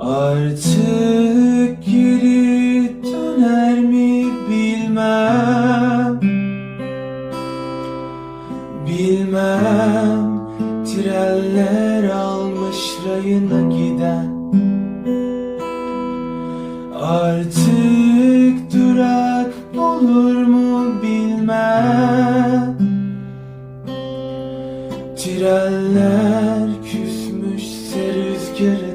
Artık geri döner mi bilmem. Bilmem Trenler almış rayına giden. Artık durak olur mu bilmem. Trenler küsmüşse rüzgarı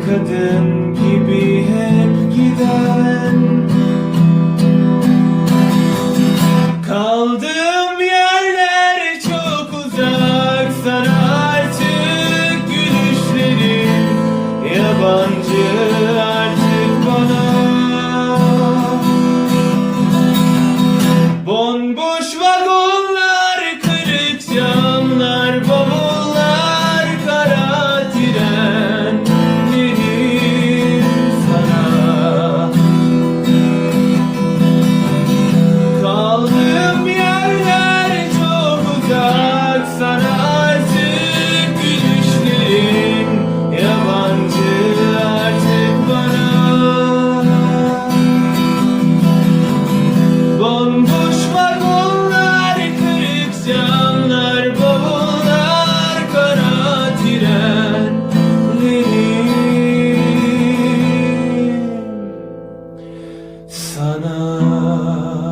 kadın gibi hep sana.